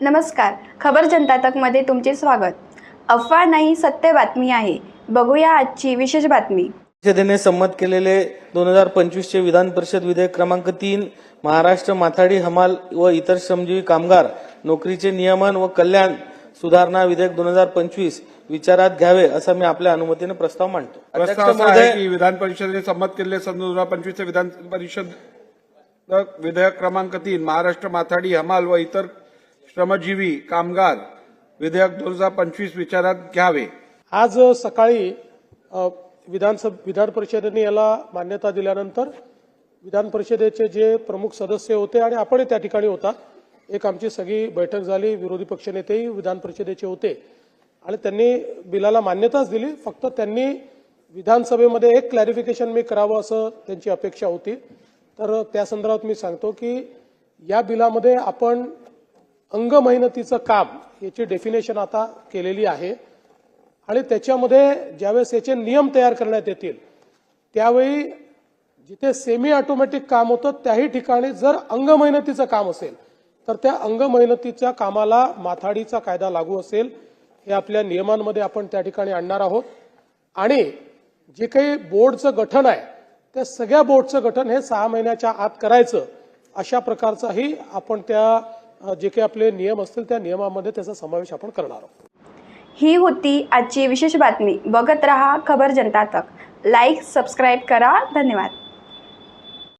नमस्कार. खबर जनता तकमध्ये तुमचे स्वागत. अफवा नाही सत्य बातमी आहे. बघूया आजची विशेष बातमी. परिषदेने संमत केलेले दोन हजार पंचवीसचे विधान परिषद विधेयक क्रमांक तीन महाराष्ट्र माथाडी हमाल व इतर श्रमजीवी कामगार नोकरीचे नियमन व कल्याण सुधारणा विधेयक दोन हजार पंचवीस विचारात घ्यावे असा मी आपल्या अनुमतीने प्रस्ताव मांडतो. अध्यक्ष प्रस्ताव असा महोदय आहे की विधान परिषदेने संमत केलेले सन दोन हजार पंचवीसचे विधान परिषद विधेयक क्रमांक तीन महाराष्ट्र माथाडी हमाल व इतर श्रमजीवी कामगार विधेयक दोन हजार पंचवीस विचारात घ्यावे. आज सकाळी विधानसभा विधानसभ विधान परिषदेने याला मान्यता दिल्यानंतर विधान परिषदेचे जे प्रमुख सदस्य होते आणि आपणही त्या ठिकाणी होता एक आमची सगळी बैठक झाली विरोधी पक्षनेतेही विधान परिषदेचे होते. आणि त्यांनी बिलाला मान्यताच दिली फक्त त्यांनी विधानसभेमध्ये एक क्लॅरिफिकेशन मी करावं असं त्यांची अपेक्षा होती. तर त्या संदर्भात मी सांगतो की या बिलामध्ये आपण अंग मेहनतीचं काम याची डेफिनेशन आता केलेली आहे. आणि त्याच्यामध्ये ज्यावेळेस याचे नियम तयार करण्यात येतील त्यावेळी जिथे सेमी ऑटोमॅटिक काम होतं त्याही ठिकाणी जर अंग मेहनतीचं काम असेल तर त्या अंग मेहनतीच्या कामाला माथाडीचा कायदा लागू असेल हे आपल्या नियमांमध्ये आपण त्या ठिकाणी आणणार आहोत. आणि जे काही बोर्डचं गठन आहे त्या सगळ्या बोर्डचं गठन हे सहा महिन्याच्या आत करायचं अशा प्रकारचाही आपण त्या जे काही आपले नियम असतील त्या नियमामध्ये त्याचा समावेश आपण करणार आहोत. ही होती आजची विशेष बातमी. बघत रहा खबर जनता तक. लाईक सबस्क्राईब करा. धन्यवाद.